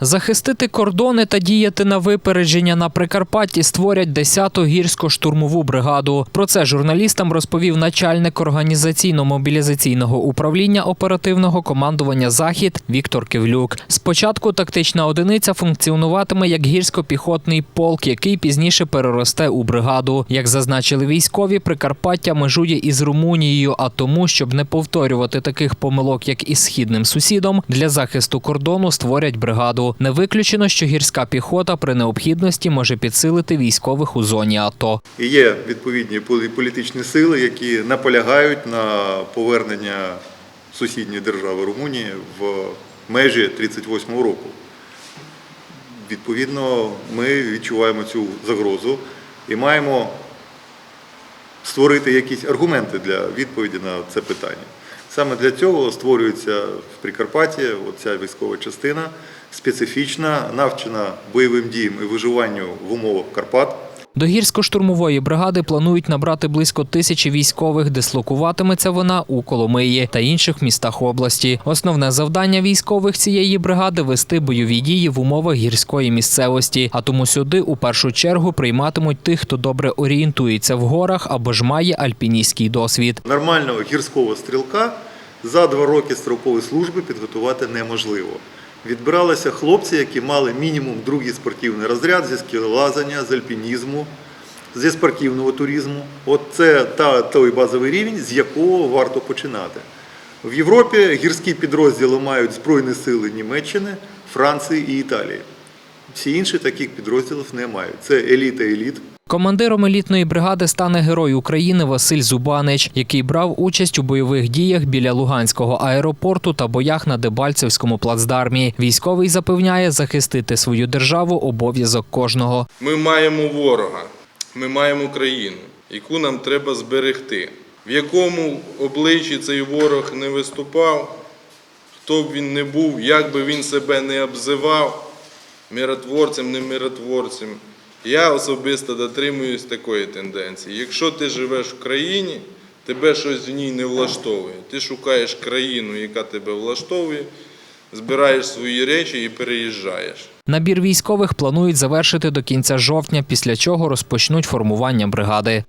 Захистити кордони та діяти на випередження на Прикарпатті створять 10-ту гірсько-штурмову бригаду. Про це журналістам розповів начальник організаційно-мобілізаційного управління оперативного командування Захід Віктор Кивлюк. Спочатку тактична одиниця функціонуватиме як гірсько-піхотний полк, який пізніше переросте у бригаду. Як зазначили військові, Прикарпаття межує із Румунією, а тому, щоб не повторювати таких помилок, як із східним сусідом, для захисту кордону створять бригаду. Не виключено, що гірська піхота при необхідності може підсилити військових у зоні АТО. Є відповідні політичні сили, які наполягають на повернення сусідньої держави Румунії в межі 38-го року. Відповідно, ми відчуваємо цю загрозу і маємо створити якісь аргументи для відповіді на це питання. Саме для цього створюється в Прикарпатті оця військова частина, специфічна, навчена бойовим діям і виживанню в умовах Карпат. До гірсько-штурмової бригади планують набрати близько тисячі військових. Дислокуватиметься вона у Коломиї та інших містах області. Основне завдання військових цієї бригади вести бойові дії в умовах гірської місцевості. А тому сюди у першу чергу прийматимуть тих, хто добре орієнтується в горах або ж має альпіністський досвід. Нормального гірського стрілка за два роки строкової служби підготувати неможливо. Відбиралися хлопці, які мали мінімум другий спортивний розряд зі скелелазання, з альпінізму, зі спортивного туризму. От це та, той базовий рівень, з якого варто починати. В Європі гірські підрозділи мають Збройні сили Німеччини, Франції і Італії. Всі інші таких підрозділів не мають. Це еліта еліт. Командиром елітної бригади стане герой України Василь Зубанич, який брав участь у бойових діях біля Луганського аеропорту та боях на Дебальцевському плацдармі. Військовий запевняє, захистити свою державу обов'язок кожного. Ми маємо ворога, ми маємо країну, яку нам треба зберегти. В якому обличчі цей ворог не виступав, хто б він не був, як би він себе не обзивав, миротворцем, не миротворцем. Я особисто дотримуюсь такої тенденції. Якщо ти живеш в країні, тебе щось в ній не влаштовує. Ти шукаєш країну, яка тебе влаштовує, збираєш свої речі і переїжджаєш. Набір військових планують завершити до кінця жовтня, після чого розпочнуть формування бригади.